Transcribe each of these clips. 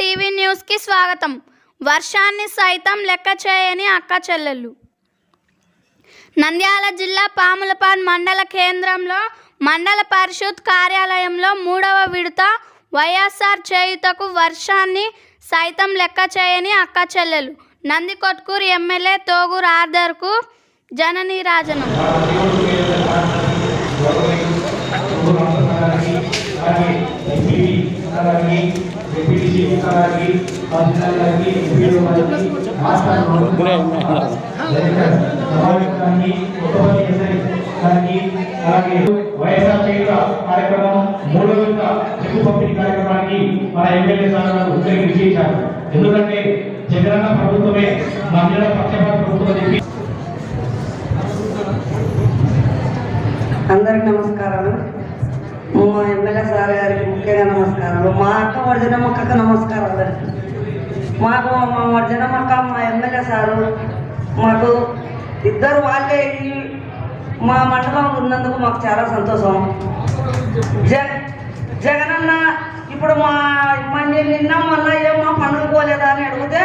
TV న్యూస్కి స్వాగతం. వర్షాన్ని సైతం లెక్క చేయని అక్క చెల్లెళ్ళు. నంద్యాల జిల్లా పాములపాన్ మండల కేంద్రంలో మండల పరిషత్ కార్యాలయంలో మూడవ విడత వైఎస్ఆర్ చేయుతకు వర్షాన్ని సైతం లెక్క చేయని అక్క చెల్లెలు. నందికొట్కూరు ఎమ్మెల్యే తోగూరు ఆర్దర్కు జననీరాజనం. వైఎస్ఆర్ చేయుత కార్యక్రమం మూడో విడత చెక్కు పంపిణీ కార్యక్రమానికి మన ఎమ్మెల్యే సార్ ఉద్యోగి ఎందుకంటే జగనన్న ప్రభుత్వమే మహిళల పక్షపాత ప్రభుత్వం చెప్పి అందరికి నమస్కారాలు మా ఎమ్మెల్యే సార్ గారికి ముఖ్యంగా నమస్కారాలు మా అక్క వర్జనమ్మక్కకు నమస్కారం అందరికి మాకు మా జనమక్క మా ఎమ్మెల్యే సారు మాకు ఇద్దరు వాళ్ళే మా మండలం ఉన్నందుకు మాకు చాలా సంతోషం. జ జగనన్న ఇప్పుడు మా మన నిన్న మొన్న ఏం మా పండుగ పోలేదా అని అడిగితే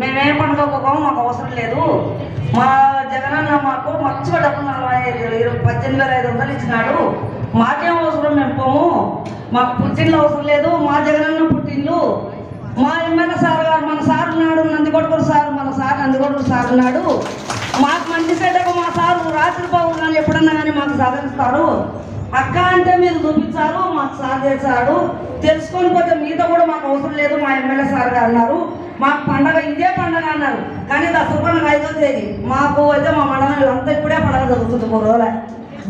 మేమేం పండుగ పోతాము మాకు అవసరం లేదు. మా జగనన్న మాకు మంచిగా డబ్బులు నలభై ఐదు ఇరవై పద్దెనిమిది వేల ఐదు వందలు ఇచ్చినాడు. మాకేం అవసరం మేము పోము. మాకు పుట్టిల్లు అవసరం లేదు. మా జగనన్న పుట్టిండ్లు. మా ఎమ్మెల్యే సార్ గారు మన సార్ ఉన్నాడు నందికొడుకుడు సార్ మన సార్ నందికొడుకుడు సార్ ఉన్నాడు. మాకు మంచి చెడ్డకు మా సార్ రాత్రి పౌరులను ఎప్పుడన్నా కానీ మాకు సహకరిస్తారు అక్క అంటే మీరు చూపించారు మాకు సార్ చేశాడు. తెలుసుకొని పోతే మీతో కూడా మాకు అవసరం లేదు మా ఎమ్మెల్యే సార్ గారు అన్నారు. మాకు పండగ ఇదే పండగ అన్నారు. కానీ దసరా పండుగ ఐదో తేదీ. మాకు అయితే మా మండలం అంతా ఇప్పుడే పండగ జరుగుతుంది మూడు రోజుల.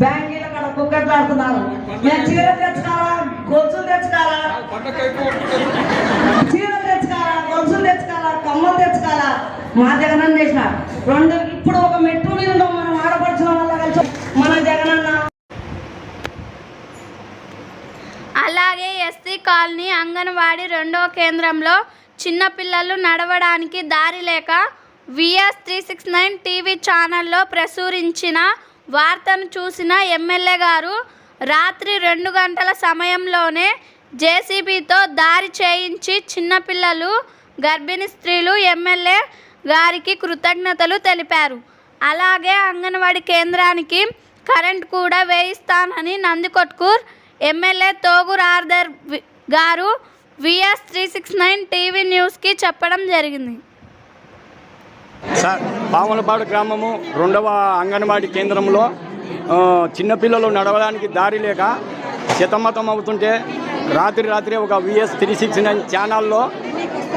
బ్యాంకీల అక్కడ కుక్కట్లు ఆడుతున్నారు. మేము చీర తెచ్చుకోవాలా గొలుసులు తెచ్చుకోవాలా చీరలు తెచ్చుకోవాలా గొలుసులు తెచ్చుకోవాలా కమ్మలు తెచ్చుకోవాలా? మా జగనన్న చేసిన. రెండు ఇప్పుడు ఒక మెట్టు మీద ఉన్నాం మనం ఆడపడుచున్న వల్ల కలిసి మన జగనన్న. అలాగే ఎస్సీ కాలనీ అంగన్వాడీ రెండవ కేంద్రంలో చిన్నపిల్లలు నడవడానికి దారి లేక VS three six nine TV ఛానల్లో ప్రసూరించిన వార్తను చూసిన ఎమ్మెల్యే గారు రాత్రి రెండు గంటల సమయంలోనే జేసీబీతో దారి చేయించి చిన్నపిల్లలు గర్భిణీ స్త్రీలు ఎమ్మెల్యే గారికి కృతజ్ఞతలు తెలిపారు. అలాగే అంగన్వాడీ కేంద్రానికి కరెంట్ కూడా వేయిస్తానని నందికొట్కూర్ ఎమ్మెల్యే తోగూర్ ఆర్దర్ గారు VS three six nine TV న్యూస్కి చెప్పడం జరిగింది. సార్ పాములపాడు గ్రామము రెండవ అంగన్వాడీ కేంద్రంలో చిన్నపిల్లలు నడవడానికి దారి లేక శతమతం అవుతుంటే రాత్రి రాత్రి ఒక విఎస్ త్రీ సిక్స్ నైన్ ఛానల్లో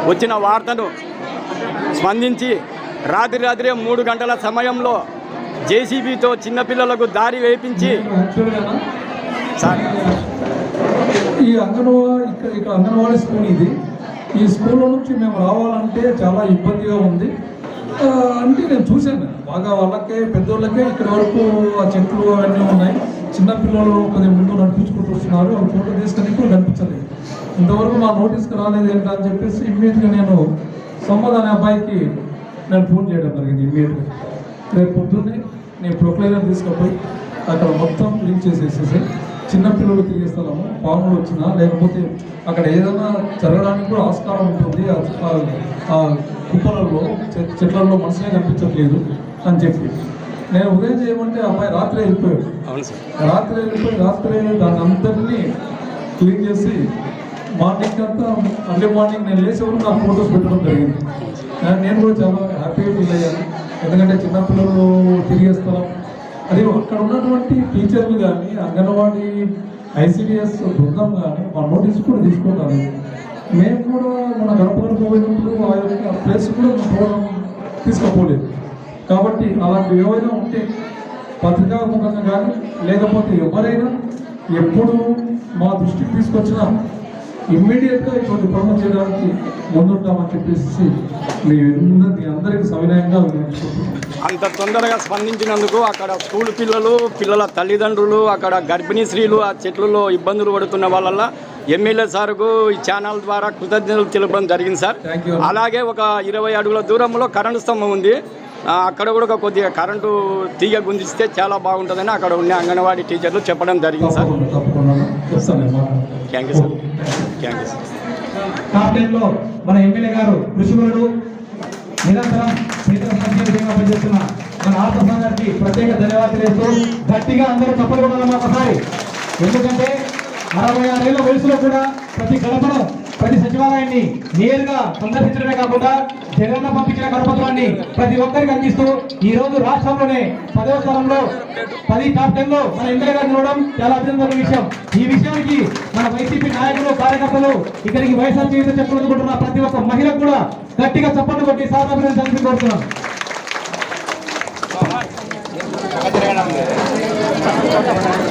వచ్చిన వార్తను స్పందించి రాత్రి రాత్రి మూడు గంటల సమయంలో జేసీబీతో చిన్నపిల్లలకు దారి వేయించి సార్ ఈ అంగన్వాడీ ఇక్కడ ఇక్కడ అంగన్వాడీ స్కూల్ ఇది. ఈ స్కూల్లో నుంచి మేము రావాలంటే చాలా ఇబ్బందిగా ఉంది. అంటే నేను చూశాను. బాగా వాళ్ళకే పెద్దోళ్ళకే ఇక్కడ వరకు ఆ చెట్లు అవన్నీ ఉన్నాయి. చిన్నపిల్లలు కొద్దిగా ముందు నడిపించుకుంటూ వస్తున్నారు. వాళ్ళు ఫోటో తీసుకొని కూడా కనిపించలేదు. ఇంతవరకు మా నోటీస్కి రాలేదు ఏంటని చెప్పేసి ఇమ్మీడియట్గా నేను సమ్మద్ అనే అబ్బాయికి నేను ఫోన్ చేయడం జరిగింది ఇమ్మీడియట్గా. రేపు పొద్దున్నే నేను ప్రొక్లైనర్ తీసుకుపోయి అక్కడ మొత్తం లింక్ చేసేసేసి చిన్నపిల్లలు తిరిగే స్థలము పాములు వచ్చినా లేకపోతే అక్కడ ఏదైనా జరగడానికి కూడా ఆస్కారం ఉంటుంది. ఆ- ఆ- కుప్పలలో చెట్లలో మనసునే కనిపించట్లేదు అని చెప్పి. నేను ఉదయం చేయమంటే అమ్మాయి రాత్రి వెళ్ళిపోయాడు. రాత్రి వెళ్ళిపోయి రాత్రి దాన్ని అందరినీ క్లీన్ చేసి మార్నింగ్ అంతా అర్లీ మార్నింగ్ నేను లేచే వరకు నాకు ఫొటోస్ పెట్టడం జరిగింది. నేను- కూడా చాలా హ్యాపీగా ఫీల్ అయ్యాను. ఎందుకంటే చిన్నపిల్లలు తిరిగే స్థలం. అది అక్కడ ఉన్నటువంటి టీచర్లు కానీ అంగన్వాడీ ఐసిడిఎస్ బృందం కానీ మా నోటీస్ కూడా తీసుకుంటారు. మేము కూడా మన గడప గడప పోయినప్పుడు ఆ యొక్క ప్లేస్ కూడా తీసుకుపోలేదు. కాబట్టి అలాంటివి ఏవైనా ఉంటే పత్రికాముఖంగా కానీ లేకపోతే ఎవరైనా ఎప్పుడు మా దృష్టికి తీసుకొచ్చినా ఇమ్మీడియట్గా ఇటువంటి పనులు చేయడానికి ముందుంటామని చెప్పేసి మీ మీ అందరికీ సవినయంగా అంత తొందరగా స్పందించినందుకు అక్కడ స్కూల్ పిల్లలు పిల్లల తల్లిదండ్రులు అక్కడ గర్భిణీ స్త్రీలు ఆ చెట్లలో ఇబ్బందులు పడుతున్న వాళ్ళ ఎమ్మెల్యే సార్కు ఈ ఛానల్ ద్వారా కృతజ్ఞతలు తెలపడం జరిగింది సార్. అలాగే ఒక ఇరవై అడుగుల దూరంలో కరెంటు స్తంభం ఉంది. అక్కడ కూడా కొద్దిగా కరెంటు తీగ గుంజిస్తే చాలా బాగుంటుందని అక్కడ ఉన్న అంగన్వాడీ టీచర్లు చెప్పడం జరిగింది sir. Thank you sir thank you sir top మన ఎమ్మెల్యే గారు కృషికులుడు నిరంతరం పేదల పనిచేస్తున్న మన ఆత్మ గారికి ప్రత్యేక ధన్యవాదాలు చేస్తూ గట్టిగా అందరూ తప్పలు కొనాలి ఒకసారి ఎందుకంటే అరవై ఆరేళ్ళ వయసులో కూడా ప్రతి గడపలో ప్రతి సచివాలయాన్ని నేరుగా సందర్శించడమే కాకుండా జగన్ పంపించిన కరపత్రాన్ని ప్రతి ఒక్కరికి అందిస్తూ ఈ రోజు రాష్ట్రంలోనే పదవ స్థానంలో పది టాప్ టెన్లో మన ఇందిరా గారిని చూడడం చాలా అభినందన విషయం ఈ విషయానికి మన వైసీపీ నాయకులు కార్యకర్తలు ఇక్కడికి వైఎస్ఆర్ చేత చెప్పాలనుకుంటున్న ప్రతి ఒక్క మహిళకు కూడా గట్టిగా చప్పట్లు కొట్టి సాధారణ కోరుతున్నాం Gracias.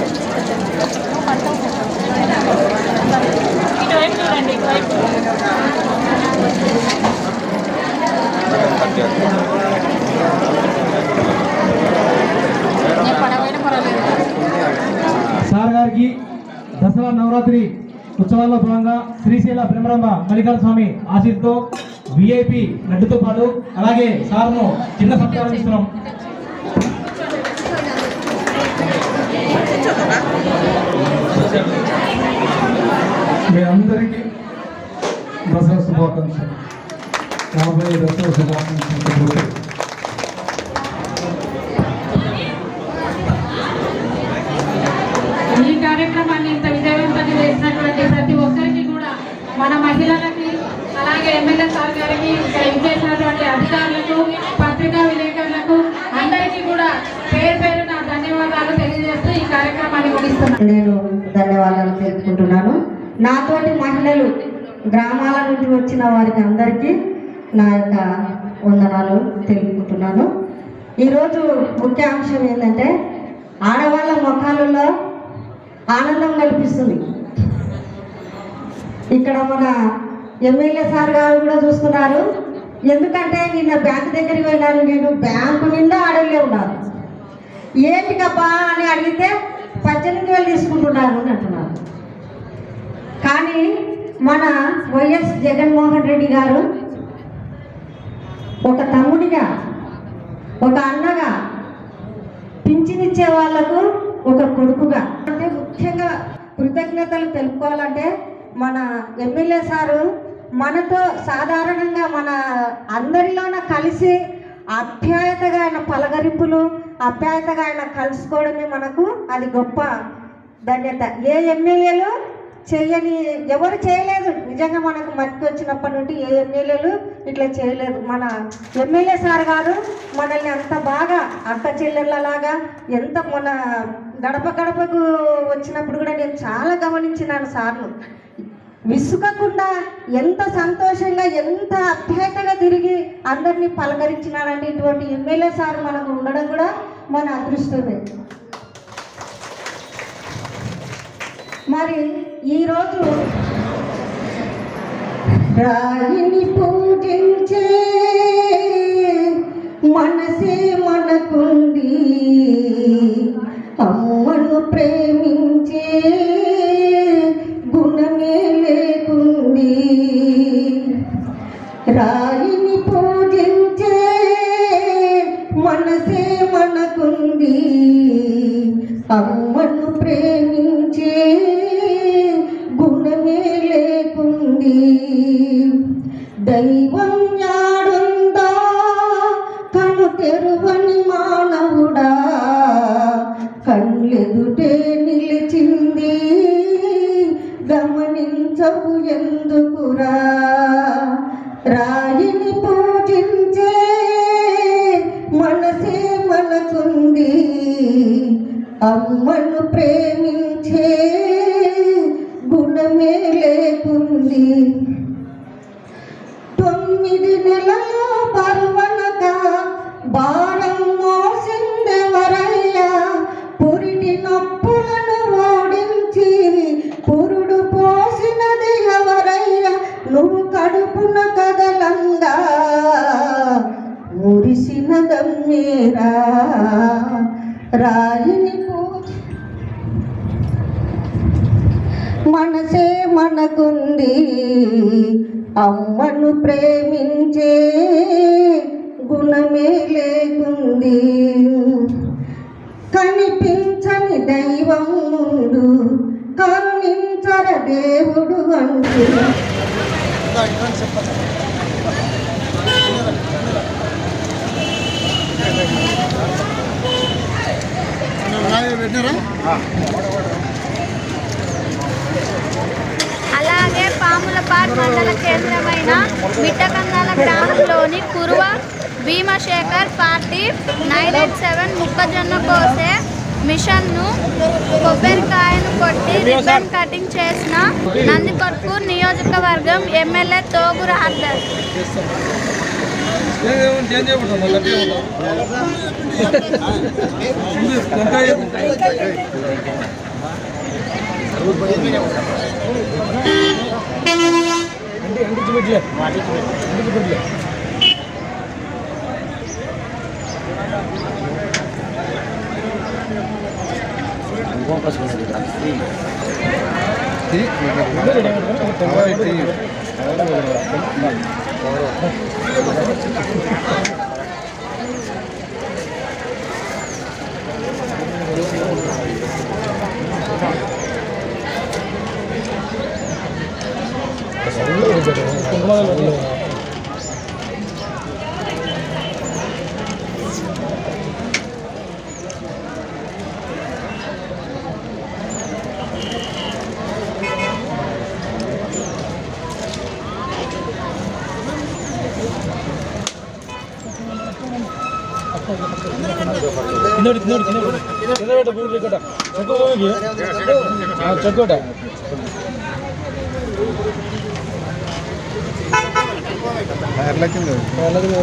శివరాత్రి ఉత్సవాల్లో భాగంగా శ్రీశైల బ్రహ్మరంభ మల్లికార్జున స్వామి ఆశీర్తో విఐపి లడ్డుతో పాటు అలాగే సార్ను చిన్న సత్కారం ఇస్తున్నాం మీ అందరికీ దసరా శుభాకాంక్షలు. రాబోయే దసరా శుభాకాంక్షలు. ఎమ్మెల్యే సార్ గారికి ఇక్కడ ఇచ్చేసినటువంటి అధికారులకు పత్రికా విలేకరులకు అందరికీ కూడా పేరు పేరున ధన్యవాదాలు తెలియజేస్తూ ఈ కార్యక్రమాన్ని ముగిస్తున్నాను నేను ధన్యవాదాలు తెలుపుకుంటున్నాను. నాతోటి మహిళలు గ్రామాల నుండి వచ్చిన వారికి అందరికీ నా యొక్క వందనాలు తెలుపుకుంటున్నాను. ఈరోజు ముఖ్య అంశం ఏంటంటే ఆడవాళ్ళ ముఖాలలో ఆనందం కల్పిస్తుంది. ఇక్కడ మన ఎమ్మెల్యే సార్ గారు కూడా చూస్తున్నారు. ఎందుకంటే నిన్న బ్యాంక్ దగ్గరికి వెళ్ళాను నేను బ్యాంకు నిండా ఆడలే ఉన్నారు. ఏంటి కబ్బా అని అడిగితే పద్దెనిమిది వేలు తీసుకుంటున్నారు అని అంటున్నారు. కానీ మన వైఎస్ జగన్మోహన్ రెడ్డి గారు ఒక తమ్ముడిగా ఒక అన్నగా పింఛనిచ్చే వాళ్ళకు ఒక కొడుకుగా. అంటే ముఖ్యంగా కృతజ్ఞతలు తెలుపుకోవాలంటే మన ఎమ్మెల్యే సారు మనతో సాధారణంగా మన అందరిలోన కలిసి ఆప్యాయతగా ఆయన పలకరింపులు ఆప్యాయతగా ఆయన కలుసుకోవడమే మనకు అది గొప్ప ధన్యత. ఏ ఎమ్మెల్యేలు చేయని ఎవరు చేయలేదు. నిజంగా మనకు మట్టి వచ్చినప్పటి నుండి ఏ ఎమ్మెల్యేలు ఇట్లా చేయలేదు. మన ఎమ్మెల్యే సార్ గారు మనల్ని అంత బాగా అక్క చెల్లెళ్ళలాగా ఎంత మన గడప గడపకు వచ్చినప్పుడు కూడా నేను చాలా గమనించినాను సార్ను. విసుకకుండా ఎంత సంతోషంగా ఎంత అభ్యతగా తిరిగి అందరినీ పలకరించినాడంటే ఇటువంటి ఎమ్మెల్యే సార్ మనకు ఉండడం కూడా మన అదృష్టమే. మరి ఈరోజు రాయిని పూజించే మనసే మనకుంది అమ్మను ప్రేమించే రాయిని పూజించే మనసే మనకుంది అమ్మను ప్రేమించే గుణమే లేకుంది దైవం యాడుందా? కను తెరువని మానవుడా? కళ్ళెదుటే మనసే మనకుంది. అమ్మను ప్రేమించే గుణమే లేకుంది. కనిపించని దైవం ముందు కరుణించర దేవుడు అంటూ. రాములపాడ్ మండల కేంద్రమైన మిట్టకందాల గ్రామంలోని Kuruva Bhimasekhar party nine eight seven మొక్కజొన్న కోసే మిషన్ను కొబ్బరికాయను కొట్టి రిబ్బన్ కటింగ్ చేసిన నందికొట్కు నియోజకవర్గం MLA Andi, Andi cuma dia. Andi cuma dia. Andi cuma dia. Angkong pas masih di taksi. Si, mana mana ada yang mana tengah itu. Kalau, kalau, kalau. ನೋಡಿ ನೋಡಿ ನೋಡಿ ಎದರಟ ಬೂರ್ಲಿ ಕಟ ಚಕ್ಕೋಗೆ ಆ ಚಕ್ಕೋಟ എല്ലാത്തിനും എല്ലാത്തിനും